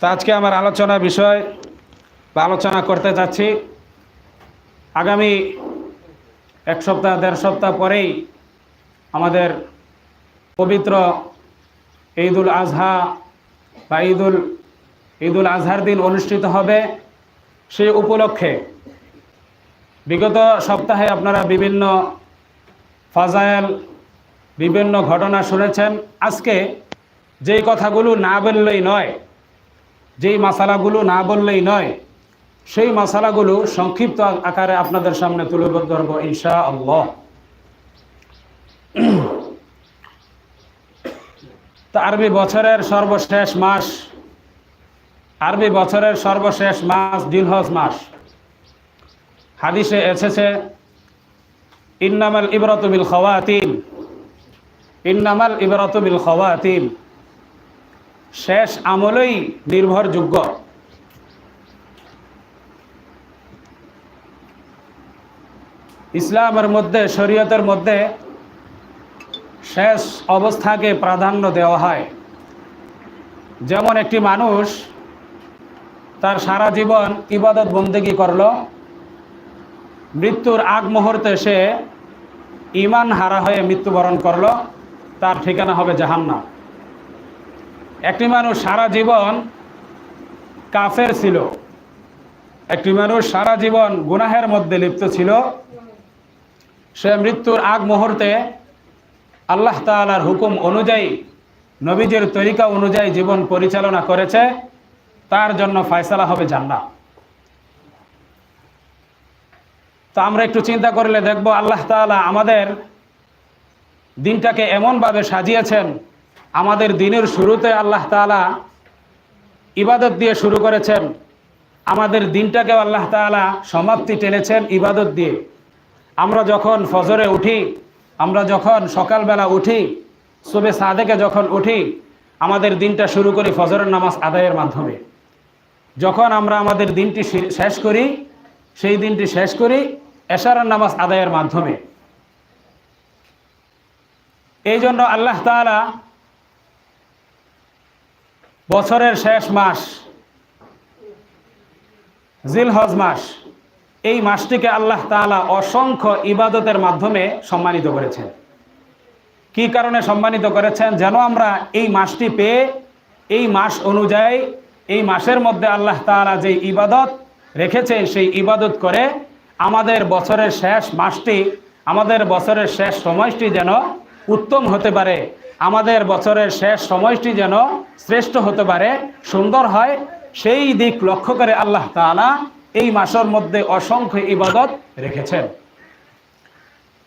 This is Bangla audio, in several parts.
তো আজকে আমার আলোচনা বিষয় বা আলোচনা করতে যাচ্ছি। আগামী এক সপ্তাহ, দেড় সপ্তাহ পরেই আমাদের পবিত্র ঈদুল আজহা বা ঈদুল ঈদুল আজহার দিন অনুষ্ঠিত হবে সেই উপলক্ষে। বিগত সপ্তাহে আপনারা বিভিন্ন ফাজায়েল, বিভিন্ন ঘটনা শুনেছেন। আজকে যেই কথাগুলো না বললেই নয় যেই মশালাগুলো না বললেই নয়, সেই মশালাগুলো সংক্ষিপ্ত আকারে আপনাদের সামনে তুলে ধরব ইনশা আল্লাহ তো আরবি বছরের সর্বশেষ মাস, আরবি বছরের সর্বশেষ মাস দিলহজ মাস। হাদিসে এসেছে, ইন্নামাল ইবরতুবিল খাওয়াতিন, ইন্নামাল ইবরতুবিল খাওয়াতিন। শেষ আমলেই নির্ভরযোগ্য। ইসলামের মধ্যে, শরীয়তের মধ্যে শেষ অবস্থাকে প্রাধান্য দেওয়া হয়। যেমন একটি মানুষ তার সারা জীবন ইবাদত বন্দেগি করল, মৃত্যুর আগ মুহূর্তে সে ইমান হারা হয়ে মৃত্যুবরণ করল, তার ঠিকানা হবে জাহান্নাম। একটি মানুষ সারা জীবন কাফের ছিল। একটি মানুষ সারা জীবন গুনাহের মধ্যে লিপ্ত ছিল। সে মৃত্যুর আগ মুহূর্তে আল্লাহ তালার হুকুম অনুযায়ী, নবীজের তরিকা অনুযায়ী জীবন পরিচালনা করেছে। তার জন্য ফয়সালা হবে জান্নাত। তো আমরা একটু চিন্তা করলে দেখব আল্লাহ তালা আমাদের দিনটাকে এমনভাবে সাজিয়েছেন আমাদের দিনের শুরুতে আল্লাহ তালা ইবাদত দিয়ে শুরু করেছেন। আমাদের দিনটাকেও আল্লাহ তালা সমাপ্তি টেনেছেন ইবাদত দিয়ে। আমরা যখন ফজরে উঠি, আমরা যখন সকালবেলা উঠি সুবে সাদেকে যখন উঠি, আমাদের দিনটা শুরু করি ফজরের নামাজ আদায়ের মাধ্যমে। যখন আমরা আমাদের দিনটি শেষ করি, সেই দিনটি শেষ করি এশারার নামাজ আদায়ের মাধ্যমে। এই জন্য আল্লাহ তালা বছরের শেষ মাস, জিলহজ মাস, এই মাসটিকে আল্লাহ তালা অসংখ্য ইবাদতের মাধ্যমে সম্মানিত করেছেন। কি কারণে সম্মানিত করেছেন? যেন আমরা এই মাসটি পেয়ে, এই মাস অনুযায়ী, এই মাসের মধ্যে আল্লাহ তালা যে ইবাদত রেখেছে, সেই ইবাদত করে আমাদের বছরের শেষ মাসটি, আমাদের বছরের শেষ সময়টি যেন উত্তম হতে পারে। আমাদের বছরের শেষ সময়টি যেন শ্রেষ্ঠ হতে পারে, সুন্দর হয়, সেই দিক লক্ষ্য করে আল্লাহ তালা এই মাসের মধ্যে অসংখ্য ইবাদত রেখেছেন।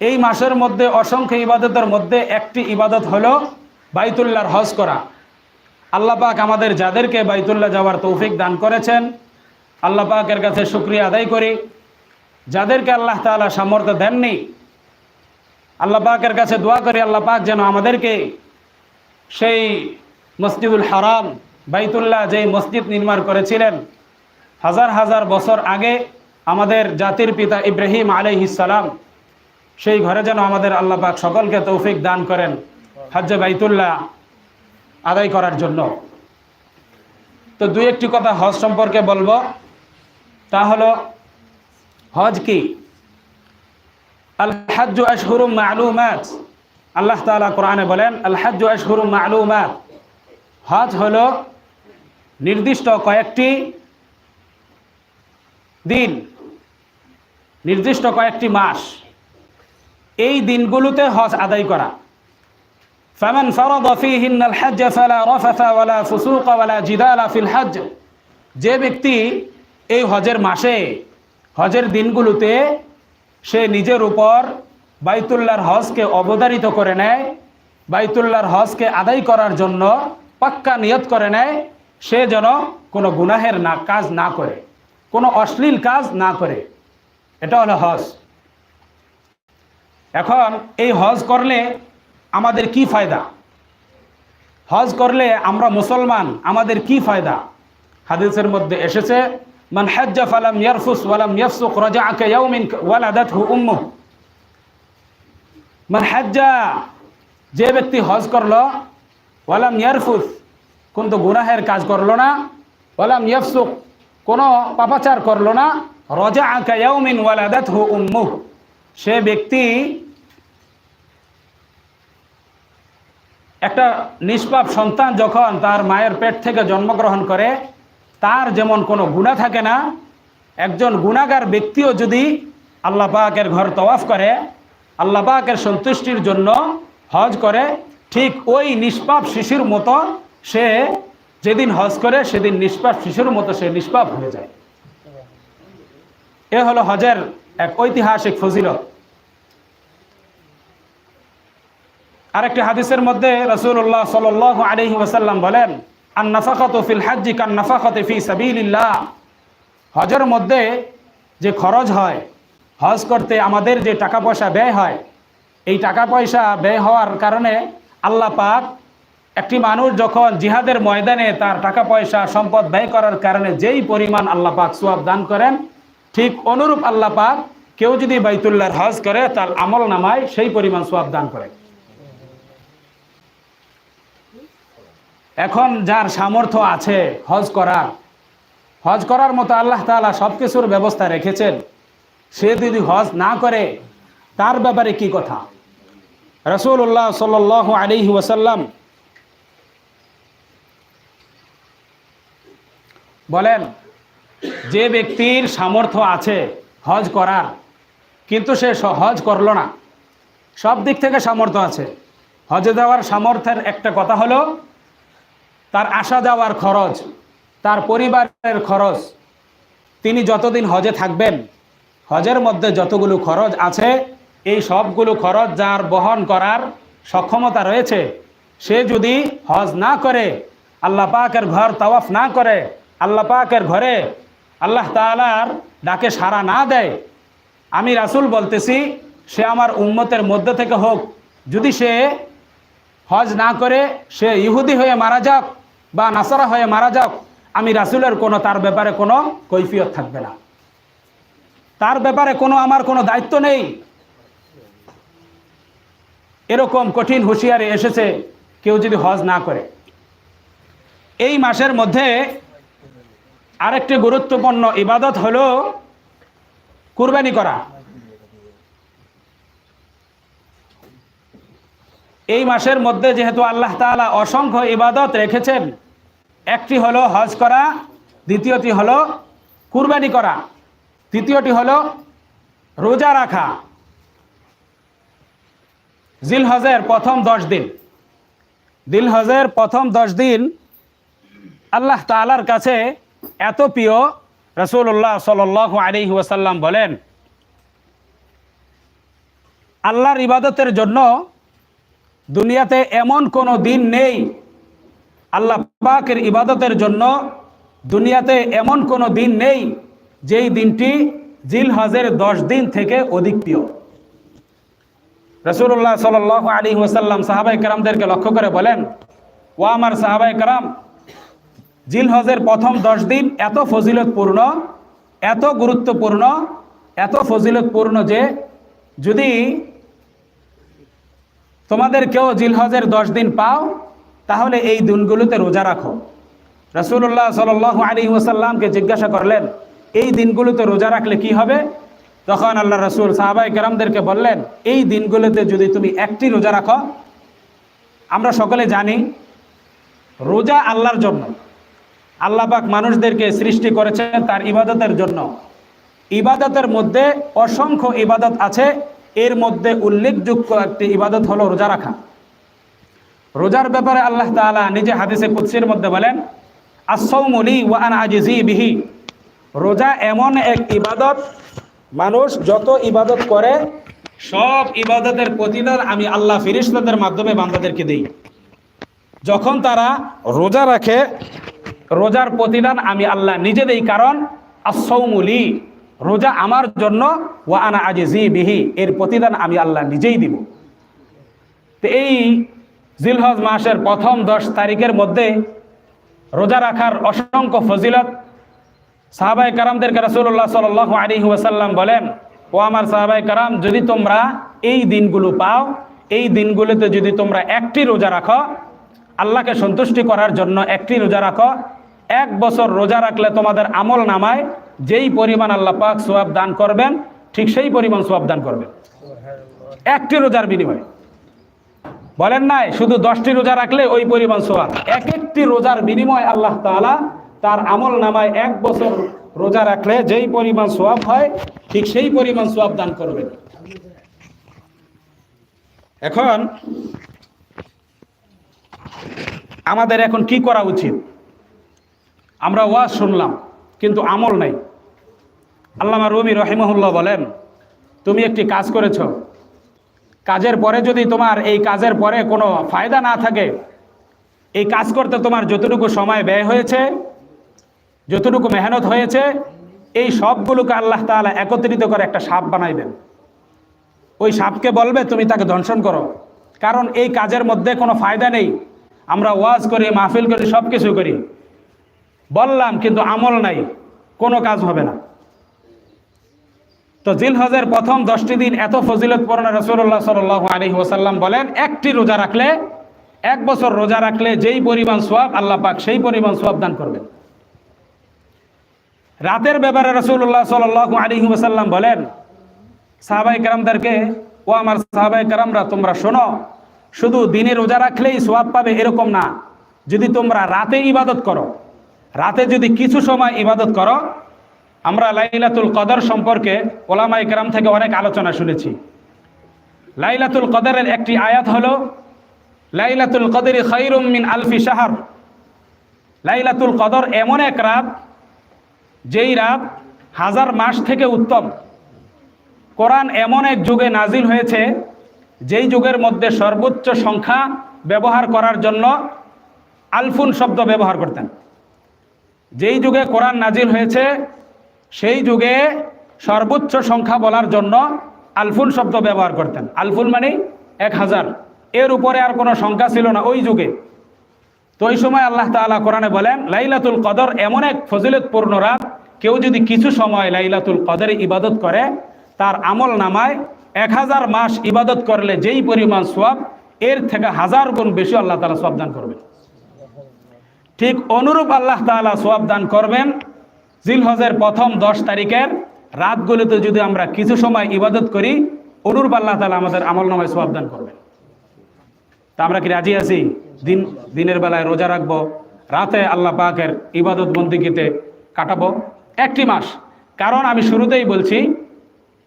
এই মাসের মধ্যে অসংখ্য ইবাদতের মধ্যে একটি ইবাদত হলো বাইতুল্লাহর হজ করা। আল্লাহ পাক আমাদের যাদেরকে বাইতুল্লাহ যাওয়ার তৌফিক দান করেছেন, আল্লাহ পাকের কাছে শুক্রিয়া আদায় করি। যাদেরকে আল্লাহ তালা সামর্থ্য দেননি, আল্লাহ পাকের কাছে দোয়া করি, আল্লাহ পাক যেন আমাদেরকে সেই মসজিদুল হারাম, বাইতুল্লাহ যেই মসজিদ নির্মাণ করেছিলেন, হাজার হাজার বছর আগে আমাদের জাতির পিতা ইব্রাহিম আলাইহিসালাম সেই ঘরে যেন আমাদের আল্লাহ পাক সকলকে তৌফিক দান করেন হজ্জে বাইতুল্লাহ আদায় করার জন্য। তো দুই একটি কথা হজ সম্পর্কে বলব। তা হলো, হজ কি? আল হাজ্জু আশহুরুম মালুমাত। আল্লাহ তাআলা কোরআনে বলেন আল হাজ্জু আশহুরুম মালুমাত হজ হলো নির্দিষ্ট কয়েকটি দিন নির্দিষ্ট কয়েকটি মাস এই দিনগুলোতে হজ আদায় করা فمن فرض فيهن الحج فلا رفث ولا فسوق ولا جدال في الحج যে ব্যক্তি এই হজের মাসে হজের দিনগুলোতে সে নিজের উপর বাইতুল্লাহর হজকে অবধারিত করে নেয়, বাইতুল্লাহর হজকে আদায় করার জন্য পাক্কা নিয়ত করে নেয়, সে যেন কোনো গুনাহের না কাজ না করে, কোনো অশ্লীল কাজ না করে। এটা হলো হজ। এখন এই হজ করলে আমাদের কি ফায়দা? হজ করলে আমরা মুসলমান, আমাদের কি ফায়দা? হাদিসের মধ্যে এসেছে, মান হাজ্জা ফালাম ইয়ারফুস ওয়ালাম ইয়াফসুক রাজাআকা ইয়াউমিন ওয়ালাদাতহু উম্মুহ। মান হাজ্জা, যে ব্যক্তি হজ করল, ওয়ালাম ইয়ারফুস, কিন্তু গুনাহের কাজ করল না, ওয়ালাম ইয়াফসুক, কোনো পাপাচার করল না রজা আঁকা ইয়াউমিন ওয়ালাদাত হু উম্মুহ। সে ব্যক্তি একটা নিষ্পাপ সন্তান যখন তার মায়ের পেট থেকে জন্মগ্রহণ করে, তার যেমন কোনো গুণা থাকে না, একজন গুণাগার ব্যক্তিও যদি আল্লাহ পাকের ঘর তওয়াফ করে আল্লাহ পাকের সন্তুষ্টির জন্য হজ করে, ঠিক ওই নিষ্পাপ শিশুর মতো সে যেদিন হজ করে, সেদিন নিষ্পাপ শিশুর মতো সে নিষ্পাপ হয়ে যায়। এ হলো হজের এক ঐতিহাসিক ফজিলত। আরেকটি হাদিসের মধ্যে রসুল্লাহ সাল আলহি ওসাল্লাম বলেন আর নাফাকত ফিল হাজ্জি কান নাফাকত ফি সাবিল্লাহ হজের মধ্যে যে খরচ হয় হজ করতে আমাদের যে টাকা পয়সা ব্যয় হয়, এই টাকা পয়সা ব্যয় হওয়ার কারণে আল্লাহ পাক একটি মানুষ যখন জিহাদের ময়দানে তার টাকা পয়সা সম্পদ ব্যয় করার কারণে যেই পরিমাণ আল্লাহ পাক সোয়াব দান করেন, ঠিক অনুরূপ আল্লাহ পাক কেউ যদি বাইতুল্লাহর হজ করে, তার আমল নামায় সেই পরিমাণ সোয়াব দান করে। এখন যার সামর্থ্য আছে হজ করার হজ করার মতো আল্লাহ তাআলা সব কিছুর ব্যবস্থা রেখেছেন। সে যদি হজ না করে, তার ব্যাপারে কি কথা? রসুল্লাহ সাল আলিহি ওয়াসাল্লাম বলেন, যে ব্যক্তির সামর্থ্য আছে হজ করার, কিন্তু সে, হজ করল না। সব দিক থেকে সামর্থ্য আছে। হজে যাওয়ার সামর্থ্যের একটা কথা হলো, তার আসা যাওয়ার খরচ, তার পরিবারের খরচ, তিনি যতদিন হজে থাকবেন হজের মধ্যে যতগুলো খরচ আছে, এই সবগুলো খরচ যার বহন করার সক্ষমতা রয়েছে, সে যদি হজ না করে, আল্লাহ পাকের ঘর তাওয়াফ না করে, আল্লাহ পাকের ঘরে আল্লাহ তাআলার ডাকে সাড়া না দেয়, আমি রাসূল বলতেছি, সে আমার উম্মতের মধ্যে থেকে হোক, যদি সে হজ না করে, সে ইহুদি হয়ে মারা যাক বা নাসারা হয়ে মারা যাক, আমি রাসূলের কোনো, তার ব্যাপারে কোনো কৈফিয়ত থাকবে না। তার ব্যাপারে কোনো আমার কোনো দায়িত্ব নেই। এরকম কঠিন হুঁশিয়ারি এসেছে, কেউ যদি হজ না করে। এই মাসের মধ্যে আরেকটি গুরুত্বপূর্ণ ইবাদত হলো কুরবানি করা। এই মাসের মধ্যে যেহেতু আল্লাহ তাআলা অসংখ্য ইবাদত রেখেছেন, একটি হলো হজ করা, দ্বিতীয়টি হলো কুরবানি করা। তৃতীয়টি হলো রোজা রাখা। জিল হজের প্রথম দশ দিন। দিল হজের প্রথম দশ দিন আল্লাহ তালার কাছে এত প্রিয় রসুল্লাহ সাল আলী ওয়াসাল্লাম বলেন, আল্লাহর ইবাদতের জন্য দুনিয়াতে এমন কোনো দিন নেই, আল্লাহ পাকের ইবাদতের জন্য দুনিয়াতে এমন কোনো দিন নেই যেই দিনটি জিল হজের দশ দিন থেকে অধিক প্রিয়। রসুল্লাহ সাল আলী ওসাল্লাম সাহাবাই কারামদেরকে লক্ষ্য করে বলেন ও আমার সাহাবাই কারাম জিল হজের প্রথম দশ দিন এত ফজিলতপূর্ণ, এত গুরুত্বপূর্ণ, এত ফজিলতপূর্ণ যে যদি তোমাদের কেউ জিল হজের দশ দিন পাও, তাহলে এই দিনগুলোতে রোজা রাখো। রসুল্লাহ সাল আলী ওসাল্লামকে জিজ্ঞাসা করলেন এই দিনগুলোতে রোজা রাখলে কি হবে? তখন আল্লাহ রসুল সাহাবাই কেরামদেরকে বললেন, এই দিনগুলোতে যদি তুমি একটি রোজা রাখো, আমরা সকলে জানি রোজা আল্লাহর জন্য। আল্লাহ পাক মানুষদেরকে সৃষ্টি করেছেন তার ইবাদতের জন্য। ইবাদতের মধ্যে অসংখ্য ইবাদত আছে। এর মধ্যে উল্লেখযোগ্য একটি ইবাদত হলো রোজা রাখা। রোজার ব্যাপারে আল্লাহ তাআলা নিজে হাদিসে কুৎসির মধ্যে বলেন আসৌমলি ওয়ান আজিজি বিহি। রোজা এমন এক ইবাদত। মানুষ যত ইবাদত করে, সব ইবাদতের প্রতিদান আমি আল্লাহ ফিরিস্তাদের মাধ্যমে বান্দাদেরকে দিই। যখন তারা রোজা রাখে, রোজার প্রতিদান আমি আল্লাহ নিজে দেই, কারণ আসৌমুলি রোজা আমার জন্য, ওয়া আনা আজিজি বিহি, এর প্রতিদান আমি আল্লাহ নিজেই দিব। তো এই জিলহজ মাসের প্রথম দশ তারিখের মধ্যে রোজা রাখার অসংখ্য ফজিলত সাহাবাই কারামদেরকে রাসূলুল্লাহ সাল্লাল্লাহু আলাইহি ওয়াসাল্লাম বলেন, ও আমার সাহাবাই কারাম, যদি তোমরা এই দিনগুলো পাও, এই দিনগুলোতে যদি তোমরা একটি রোজা রাখো, আল্লাহকে সন্তুষ্টি করার জন্য একটি রোজা রাখো, এক বছর রোজা রাখলে তোমাদের আমল নামায়, যেই পরিমাণ আল্লাহ পাক সোয়াব দান করবেন, ঠিক সেই পরিমাণ সোয়াব দান করবেন। একটি রোজার বিনিময়ে। বলেন নাই, শুধু দশটি রোজা রাখলে ওই পরিমাণ সোয়াব এক একটি রোজার বিনিময় আল্লাহ তাআলা তার আমল নামায় এক বছর রোজা রাখলে যেই পরিমাণ সোয়াব হয়, ঠিক সেই পরিমাণ সোয়াব দান করবেন এখন আমাদের এখন কি করা উচিত? আমরা ওয়াজ শুনলাম, কিন্তু আমল নাই। আল্লামা রুমি রহিমহুল্লাহ বলেন, তুমি একটি কাজ করেছ। কাজের পরে যদি তোমার এই কাজের পরে কোনো ফায়দা না থাকে, এই কাজ করতে তোমার যতটুকু সময় ব্যয় হয়েছে যতটুকু মেহনত হয়েছে, এই সবগুলোকে আল্লাহ তাআলা একত্রিত করে একটা সাপ বানাইবেন। ওই সাপকে বলবে, তুমি তাকে দংশন করো। কারণ এই কাজের মধ্যে কোনো ফায়দা নেই। আমরা ওয়াজ করি, মাহফিল করি সব কিছু করি। বললাম, কিন্তু আমল নাই, কোনো কাজ হবে না। তো জিলহজের প্রথম দশটি দিন এত ফজিলতপূর্ণ রসুল্লাহ সাল আলী ওসাল্লাম বলেন, একটি রোজা রাখলে, এক বছর রোজা রাখলে যেই পরিমাণ সোয়াব আল্লাহ পাক, সেই পরিমাণ সোয়াব দান করবেন। রাতের ব্যাপারে রসুল্লাহ সাল আলী ওসাল্লাম বলেন সাহাবাই কারামদেরকে, ও আমার সাহাবাই কারামরা, তোমরা শোনো, শুধু দিনে রোজা রাখলেই সোয়াব পাবে এরকম না। যদি তোমরা রাতে ইবাদত করো, রাতে যদি কিছু সময় ইবাদত করো, আমরা লাইলাতুল কদর সম্পর্কে ওলামা ইকরাম থেকে অনেক আলোচনা শুনেছি। লাইলাতুল কদরের একটি আয়াত হলো, লাইলাতুল কদরি খৈরুম মিন আলফি শাহর। লাইলাতুল কদর এমন এক রাত যেই রাত হাজার মাস থেকে উত্তম। কোরআন এমন এক যুগে নাজিল হয়েছে, যেই যুগের মধ্যে সর্বোচ্চ সংখ্যা ব্যবহার করার জন্য আলফুন শব্দ ব্যবহার করতেন। যেই যুগে কোরআন নাজিল হয়েছে, সেই যুগে সর্বোচ্চ সংখ্যা বলার জন্য আলফুন শব্দ ব্যবহার করতেন। আলফুল মানে এক হাজার। এর উপরে আর কোনো সংখ্যা ছিল না ওই যুগে। তো ওই সময় আল্লাহ তাআলা কোরআনে বলেন, লাইলাতুল কদর এমন এক ফজিলতপূর্ণ রাত, কেউ যদি কিছু সময় লাইলাতুল কদরে ইবাদত করে, তার আমল নামায় এক হাজার মাস ইবাদত করলে যেই পরিমাণ সোয়াব এর থেকে হাজার গুণ বেশি আল্লাহ তাআলা সোয়াব দান করবেন। ঠিক অনুরূপ আল্লাহ তাআলা সোয়াব দান করবেন জিলহজের প্রথম দশ তারিখের রাতগুলিতে যদি আমরা কিছু সময় ইবাদত করি, অনুরূপ আল্লাহ তালা আমাদের আমল নামায় সোয়াব দান করবেন। তা আমরা কি রাজি আছি? দিন, দিনের বেলায় রোজা রাখব, রাতে আল্লাহ পাকের ইবাদত বন্দিগিতে কাটাবো। একটি মাস, কারণ আমি শুরুতেই বলছি,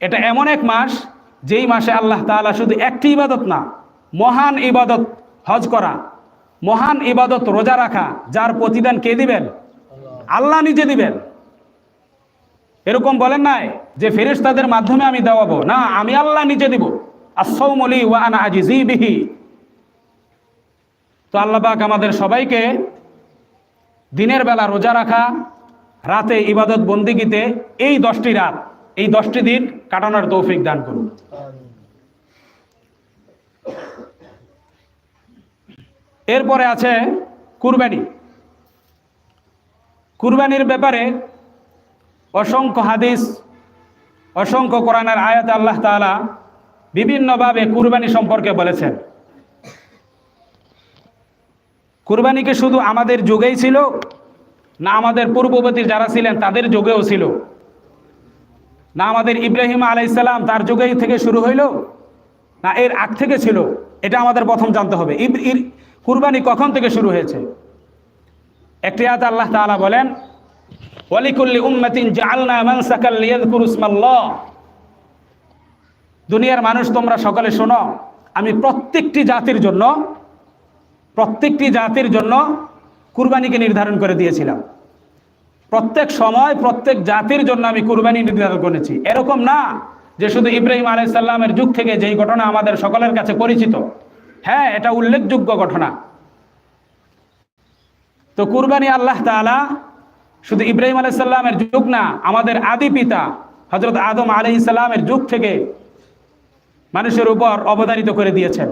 এটা এমন এক মাস, যেই মাসে আল্লাহ তাআলা শুধু একটি ইবাদত না, মহান ইবাদত হজ করা, মহান ইবাদত রোজা রাখা, যার প্রতিদান কে দিবেন? আল্লাহ নিজে দিবেন। এরকম বলেন নাই যে ফেরেশতাদের মাধ্যমে আমি দেওয়াবো। না, আমি আল্লাহ নিজে দিব। আসৌমলি ওয়া আনা আজিজি বিহি। তো আল্লাহ পাক আমাদের সবাইকে দিনের বেলা রোজা রাখা, রাতে ইবাদত বন্দিগিতে এই দশটি রাত, এই দশটি দিন কাটানোর তৌফিক দান করুন। এরপরে আছে কুরবানি। কুরবানির ব্যাপারে অসংখ্য হাদিস, অসংখ্য কোরআনের আয়াত আল্লাহ তাআলা বিভিন্নভাবে কুরবানি সম্পর্কে বলেছেন। কুরবানি কি শুধু আমাদের যুগেই ছিল, না আমাদের পূর্ববর্তী যারা ছিলেন তাদের যুগেও ছিল। না আমাদের ইব্রাহিম আলাইসাল্লাম তার যুগেই থেকে শুরু হইল, না এর আগ থেকে ছিল, এটা আমাদের প্রথম জানতে হবে। কুরবানি কখন থেকে শুরু হয়েছে? একটি আয়াত আল্লাহ তাআলা বলেন, ওয়ালিকুল্লি উম্মাতিন জাআলনা মানসাকাল লিয়াযকুরু ইসমাল্লাহ। দুনিয়ার মানুষ, তোমরা সকলে শোনো, আমি প্রত্যেকটি জাতির জন্য প্রত্যেকটি জাতির জন্য কুরবানিকে নির্ধারণ করে দিয়েছিলাম। প্রত্যেক সময় প্রত্যেক জাতির জন্য আমি কুরবানি নির্ধারণ করেছি। এরকম না যে শুধু ইব্রাহিম আলাইসাল্লামের যুগ থেকে যেই ঘটনা আমাদের সকলের কাছে পরিচিত। হ্যাঁ এটা উল্লেখযোগ্য ঘটনা। তো কুরবানি আল্লাহ তাআলা শুধু ইব্রাহিম আলাইসাল্লামের যুগ না, আমাদের আদি পিতা হজরত আদম আলাই ইসলামের যুগ থেকে মানুষের উপর অবদানিত করে দিয়েছেন।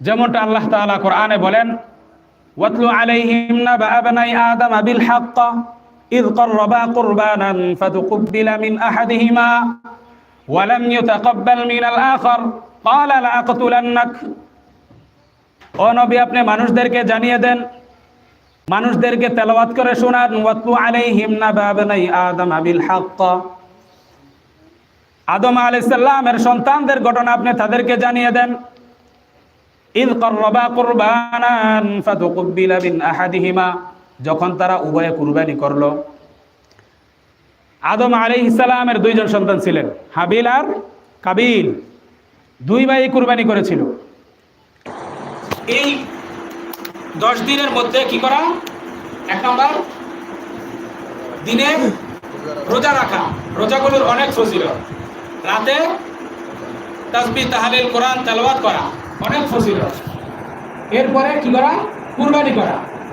যেমনটা আল্লাহ তাআলা কোরআনে বলেন ওয়াতলু আলাইহিম নাবা আবনাই আদম বিল হাক্ক إذ قربا قربانا فتقبل من أحدهما ولم يتقبل من الآخر قال لأقتلنك ও নবী আপনি মানুষদেরকে জানিয়ে দেন মানুষদেরকে তেলাওয়াত করে শোনান ওয়াতলু আলাইহিম নাবা বানাই আদম বিল হক আদম আলাইহিস সালামের সন্তানদের ঘটনা আপনি তাদেরকে জানিয়ে দেন ইদ করবা কুরবানান আহাদিহিমা। যখন তারা উভয়ে কুরবানি করল। আদম আলাইহিস সালামের দুইজন সন্তান ছিলেন, হাবিল আর কাবিল। দুই ভাই কুরবানি করেছিল। এই দশ দিনের মধ্যে কি করা? এক নম্বর, দিনে রোজা রাখা। রোজাগুলোর অনেক ফজিলত। রাতে তাসবি তাহালিল, কোরআন তেলাওয়াত করা। অনেক ফসিল এরপরে কি করা? কুরবানি করা।